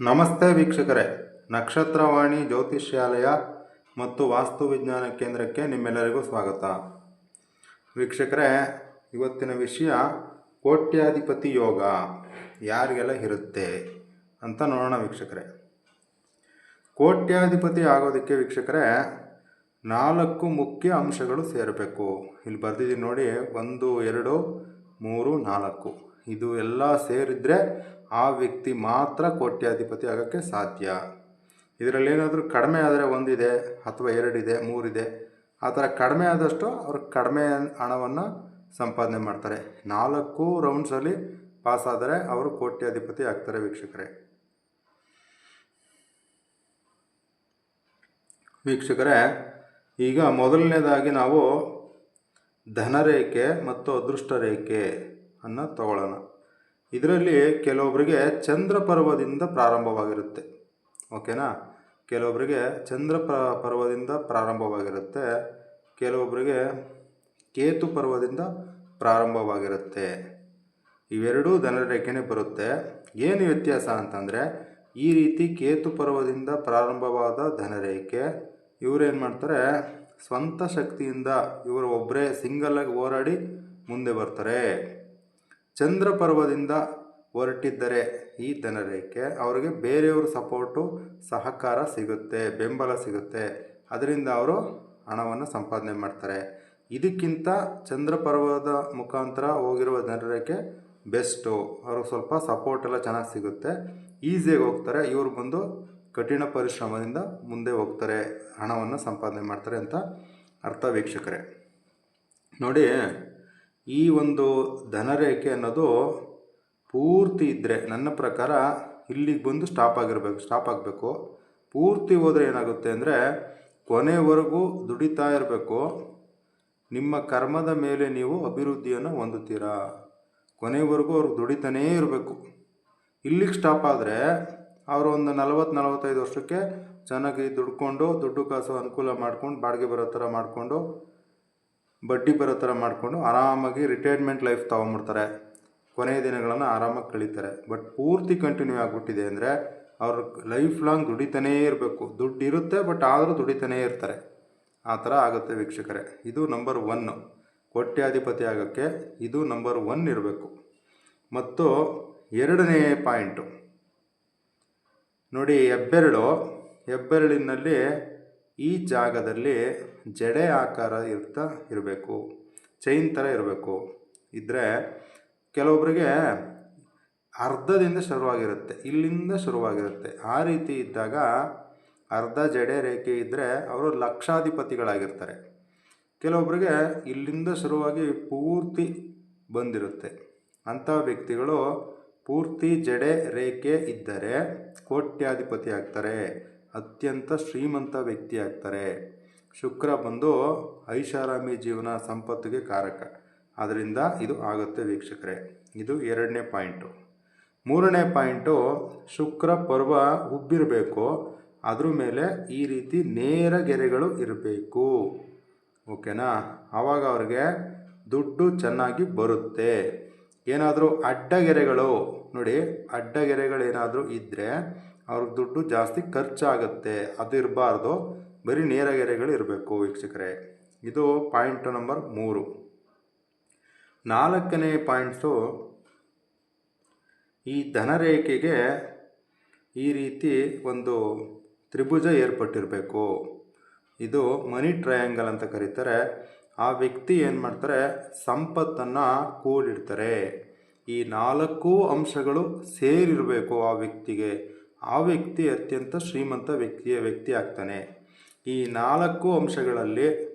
ನಮಸ್ತೆ ವೀಕ್ಷಕರೇ. ನಕ್ಷತ್ರವಾಣಿ ಜ್ಯೋತಿಷ್ಯಾಲಯ ಮತ್ತು ವಾಸ್ತು ವಿಜ್ಞಾನ ಕೇಂದ್ರಕ್ಕೆ ನಿಮ್ಮೆಲ್ಲರಿಗೂ ಸ್ವಾಗತ. ವೀಕ್ಷಕರೇ, ಇವತ್ತಿನ ವಿಷಯ ಕೋಟ್ಯಾಧಿಪತಿ ಯೋಗ. ಯಾರಿಗೆಲ್ಲ ಇರುತ್ತೆ ಅಂತ ನೋಡೋಣ ವೀಕ್ಷಕರೇ. ಕೋಟ್ಯಾಧಿಪತಿ ಆಗೋದಕ್ಕೆ ವೀಕ್ಷಕರೇ, ನಾಲ್ಕು ಮುಖ್ಯ ಅಂಶಗಳು ಸೇರಬೇಕು. ಇಲ್ಲಿ ಬರ್ದಿದ್ದೀನಿ ನೋಡಿ, ಒಂದು, ಎರಡು, ಮೂರು, ನಾಲ್ಕು. ಇದು ಎಲ್ಲ ಸೇರಿದರೆ ಆ ವ್ಯಕ್ತಿ ಮಾತ್ರ ಕೋಟ್ಯಾಧಿಪತಿ ಆಗೋಕ್ಕೆ ಸಾಧ್ಯ. ಇದರಲ್ಲಿ ಏನಾದರೂ ಕಡಿಮೆ ಆದರೆ ಒಂದಿದೆ ಅಥವಾ ಎರಡಿದೆ, ಮೂರಿದೆ, ಆ ಥರ ಕಡಿಮೆ ಆದಷ್ಟು ಅವರು ಕಡಿಮೆ ಹಣವನ್ನು ಸಂಪಾದನೆ ಮಾಡ್ತಾರೆ. ನಾಲ್ಕು ರೌಂಡ್ಸಲ್ಲಿ ಪಾಸ್ ಆದರೆ ಅವರು ಕೋಟ್ಯಾಧಿಪತಿ ಆಗ್ತಾರೆ ವೀಕ್ಷಕರೇ. ವೀಕ್ಷಕರೇ, ಈಗ ಮೊದಲನೇದಾಗಿ ನಾವು ಧನರೇಖೆ ಮತ್ತು ಅದೃಷ್ಟ ರೇಖೆ ಅನ್ನು ತಗೊಳ್ಳೋಣ. ಇದರಲ್ಲಿ ಕೆಲವೊಬ್ಬರಿಗೆ ಚಂದ್ರ ಪರ್ವದಿಂದ ಪ್ರಾರಂಭವಾಗಿರುತ್ತೆ. ಓಕೆನಾ? ಕೆಲವೊಬ್ಬರಿಗೆ ಚಂದ್ರ ಪರ್ವದಿಂದ ಪ್ರಾರಂಭವಾಗಿರುತ್ತೆ. ಕೆಲವೊಬ್ಬರಿಗೆ ಕೇತು ಪರ್ವದಿಂದ ಪ್ರಾರಂಭವಾಗಿರುತ್ತೆ. ಇವೆರಡೂ ಧನರೇಖೆನೇ ಬರುತ್ತೆ. ಏನು ವ್ಯತ್ಯಾಸ ಅಂತಂದರೆ, ಈ ರೀತಿ ಕೇತು ಪರ್ವದಿಂದ ಪ್ರಾರಂಭವಾದ ಧನರೇಖೆ ಇವರೇನು ಮಾಡ್ತಾರೆ, ಸ್ವಂತ ಶಕ್ತಿಯಿಂದ ಇವರು ಒಬ್ಬರೇ ಸಿಂಗಲ್ಲಾಗಿ ಹೋರಾಡಿ ಮುಂದೆ ಬರ್ತಾರೆ. ಚಂದ್ರ ಪರ್ವದಿಂದ ಹೊರಟಿದ್ದರೆ ಈ ಧನರೇಖೆ ಅವರಿಗೆ ಬೇರೆಯವ್ರ ಸಪೋರ್ಟು, ಸಹಕಾರ ಸಿಗುತ್ತೆ, ಬೆಂಬಲ ಸಿಗುತ್ತೆ. ಅದರಿಂದ ಅವರು ಹಣವನ್ನು ಸಂಪಾದನೆ ಮಾಡ್ತಾರೆ. ಇದಕ್ಕಿಂತ ಚಂದ್ರ ಪರ್ವದ ಮುಖಾಂತರ ಹೋಗಿರುವ ಧನರೇಖೆ ಬೆಸ್ಟು. ಅವ್ರಿಗೆ ಸ್ವಲ್ಪ ಸಪೋರ್ಟ್ ಎಲ್ಲ ಚೆನ್ನಾಗಿ ಸಿಗುತ್ತೆ. ಈಸಿಯಾಗಿ ಹೋಗ್ತಾರೆ. ಇವರು ಬಂದು ಕಠಿಣ ಪರಿಶ್ರಮದಿಂದ ಮುಂದೆ ಹೋಗ್ತಾರೆ. ಹಣವನ್ನು ಸಂಪಾದನೆ ಮಾಡ್ತಾರೆ ಅಂತ ಅರ್ಥ ವೀಕ್ಷಕರೇ. ನೋಡಿ ಈ ಒಂದು ಧನರೇಖೆ ಅನ್ನೋದು ಪೂರ್ತಿ ಇದ್ದರೆ ನನ್ನ ಪ್ರಕಾರ ಇಲ್ಲಿಗೆ ಬಂದು ಸ್ಟಾಪ್ ಆಗಿರಬೇಕು ಸ್ಟಾಪ್ ಆಗಬೇಕು. ಪೂರ್ತಿ ಹೋದರೆ ಏನಾಗುತ್ತೆ ಅಂದರೆ ಕೊನೆವರೆಗೂ ದುಡಿತಾ ಇರಬೇಕು. ನಿಮ್ಮ ಕರ್ಮದ ಮೇಲೆ ನೀವು ಅಭಿವೃದ್ಧಿಯನ್ನು ಹೊಂದುತ್ತೀರಾ? ಕೊನೆವರೆಗೂ ಅವ್ರಿಗೆ ದುಡಿತಾನೇ ಇರಬೇಕು. ಇಲ್ಲಿಗೆ ಸ್ಟಾಪ್ ಆದರೆ ಅವರು ಒಂದು ನಲವತ್ತು, ನಲವತ್ತೈದು ವರ್ಷಕ್ಕೆ ಚೆನ್ನಾಗಿ ದುಡ್ಕೊಂಡು ದುಡ್ಡು ಕಾಸು ಅನುಕೂಲ ಮಾಡ್ಕೊಂಡು, ಬಾಡಿಗೆ ಬರೋ ಥರ ಮಾಡಿಕೊಂಡು ಬಡ್ಡಿ ಬರೋ ಥರ ಮಾಡಿಕೊಂಡು ಆರಾಮಾಗಿ ರಿಟೈರ್ಮೆಂಟ್ ಲೈಫ್ ತೊಗೊಂಬಿಡ್ತಾರೆ. ಕೊನೆಯ ದಿನಗಳನ್ನು ಆರಾಮಾಗಿ ಕಳೀತಾರೆ. ಬಟ್ ಪೂರ್ತಿ ಕಂಟಿನ್ಯೂ ಆಗಿಬಿಟ್ಟಿದೆ ಅಂದರೆ ಅವ್ರ ಲೈಫ್ ಲಾಂಗ್ ದುಡಿತಾನೇ ಇರಬೇಕು. ದುಡ್ಡು ಇರುತ್ತೆ ಬಟ್ ಆದರೂ ದುಡಿತಾನೇ ಇರ್ತಾರೆ. ಆ ಥರ ಆಗುತ್ತೆ ವೀಕ್ಷಕರೇ. ಇದು ನಂಬರ್ ಒನ್ನು ಕೋಟ್ಯಾಧಿಪತಿ ಆಗೋಕ್ಕೆ ಇದು ನಂಬರ್ ಒನ್ ಇರಬೇಕು. ಮತ್ತು ಎರಡನೇ ಪಾಯಿಂಟು ನೋಡಿ, ಹೆಬ್ಬೆರಳು. ಹೆಬ್ಬೆರಳಿನಲ್ಲಿ ಈ ಜಾಗದಲ್ಲಿ ಜಡೆ ಆಕಾರ ಇರ್ತಾ ಇರಬೇಕು, ಚೈನ್ ಥರ ಇರಬೇಕು. ಇದ್ದರೆ ಕೆಲವೊಬ್ಬರಿಗೆ ಅರ್ಧದಿಂದ ಶುರುವಾಗಿರುತ್ತೆ, ಇಲ್ಲಿಂದ ಶುರುವಾಗಿರುತ್ತೆ. ಆ ರೀತಿ ಇದ್ದಾಗ ಅರ್ಧ ಜಡೆ ರೇಖೆ ಇದ್ದರೆ ಅವರು ಲಕ್ಷಾಧಿಪತಿಗಳಾಗಿರ್ತಾರೆ. ಕೆಲವೊಬ್ಬರಿಗೆ ಇಲ್ಲಿಂದ ಶುರುವಾಗಿ ಪೂರ್ತಿ ಬಂದಿರುತ್ತೆ. ಅಂಥ ವ್ಯಕ್ತಿಗಳು ಪೂರ್ತಿ ಜಡೆ ರೇಖೆ ಇದ್ದರೆ ಕೋಟ್ಯಾಧಿಪತಿ ಆಗ್ತಾರೆ. ಅತ್ಯಂತ ಶ್ರೀಮಂತ ವ್ಯಕ್ತಿ ಆಗ್ತಾರೆ. ಶುಕ್ರ ಬಂದು ಐಷಾರಾಮಿ ಜೀವನ ಸಂಪತ್ತಿಗೆ ಕಾರಕ. ಆದ್ದರಿಂದ ಇದು ಆಗುತ್ತೆ ವೀಕ್ಷಕರೇ. ಇದು ಎರಡನೇ ಪಾಯಿಂಟು. ಮೂರನೇ ಪಾಯಿಂಟು, ಶುಕ್ರ ಪರ್ವ ಉಬ್ಬಿರಬೇಕು ಅದ್ರ ಮೇಲೆ ಈ ರೀತಿ ನೇರ ಗೆರೆಗಳು ಇರಬೇಕು. ಓಕೆನಾ? ಆವಾಗ ಅವ್ರಿಗೆ ದುಡ್ಡು ಚೆನ್ನಾಗಿ ಬರುತ್ತೆ. ಏನಾದರೂ ಅಡ್ಡಗೆರೆಗಳು ನೋಡಿ ಅಡ್ಡಗೆರೆಗಳೇನಾದರೂ ಇದ್ದರೆ ಅವ್ರಿಗೆ ದುಡ್ಡು ಜಾಸ್ತಿ ಖರ್ಚಾಗುತ್ತೆ, ಅದು ಇರಬಾರ್ದು. ಬರೀ ನೇರ ಗೆರೆಗಳು ಇರಬೇಕು ವೀಕ್ಷಕರೇ. ಇದು ಪಾಯಿಂಟ್ ನಂಬರ್ ಮೂರು. ನಾಲ್ಕನೇ ಪಾಯಿಂಟ್ಸು ಈ ಧನರೇಖೆಗೆ ಈ ರೀತಿ ಒಂದು ತ್ರಿಭುಜ ಏರ್ಪಟ್ಟಿರಬೇಕು. ಇದು ಮನಿ ಟ್ರಯಾಂಗಲ್ ಅಂತ ಕರೀತಾರೆ. ಆ ವ್ಯಕ್ತಿ ಏನು ಮಾಡ್ತಾರೆ? ಸಂಪತ್ತನ್ನು ಕೂಡಿಡ್ತಾರೆ. ಈ ನಾಲ್ಕು ಅಂಶಗಳು ಸೇರಿರಬೇಕು ಆ ವ್ಯಕ್ತಿಗೆ. ಆ ವ್ಯಕ್ತಿ ಅತ್ಯಂತ ಶ್ರೀಮಂತ ವ್ಯಕ್ತಿಯ ವ್ಯಕ್ತಿ ಆಗ್ತಾನೆ. ಈ ನಾಲ್ಕು ಅಂಶಗಳಲ್ಲಿ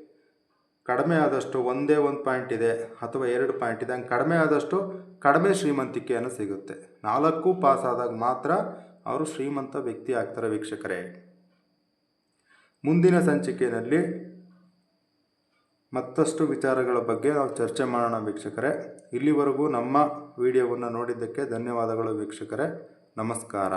ಕಡಿಮೆ ಆದಷ್ಟು ಒಂದೇ ಒಂದು ಪಾಯಿಂಟ್ ಇದೆ ಅಥವಾ ಎರಡು ಪಾಯಿಂಟ್ ಇದೆ. ಹಂಗೆ ಕಡಿಮೆ ಆದಷ್ಟು ಕಡಿಮೆ ಶ್ರೀಮಂತಿಕೆಯನ್ನು ಸಿಗುತ್ತೆ. ನಾಲ್ಕು ಪಾಸ್ ಆದಾಗ ಮಾತ್ರ ಅವರು ಶ್ರೀಮಂತ ವ್ಯಕ್ತಿ ಆಗ್ತಾರೆ ವೀಕ್ಷಕರೇ. ಮುಂದಿನ ಸಂಚಿಕೆಯಲ್ಲಿ ಮತ್ತಷ್ಟು ವಿಚಾರಗಳ ಬಗ್ಗೆ ನಾವು ಚರ್ಚೆ ಮಾಡೋಣ ವೀಕ್ಷಕರೇ. ಇಲ್ಲಿವರೆಗೂ ನಮ್ಮ ವಿಡಿಯೋವನ್ನು ನೋಡಿದ್ದಕ್ಕೆ ಧನ್ಯವಾದಗಳು ವೀಕ್ಷಕರೇ. ನಮಸ್ಕಾರ.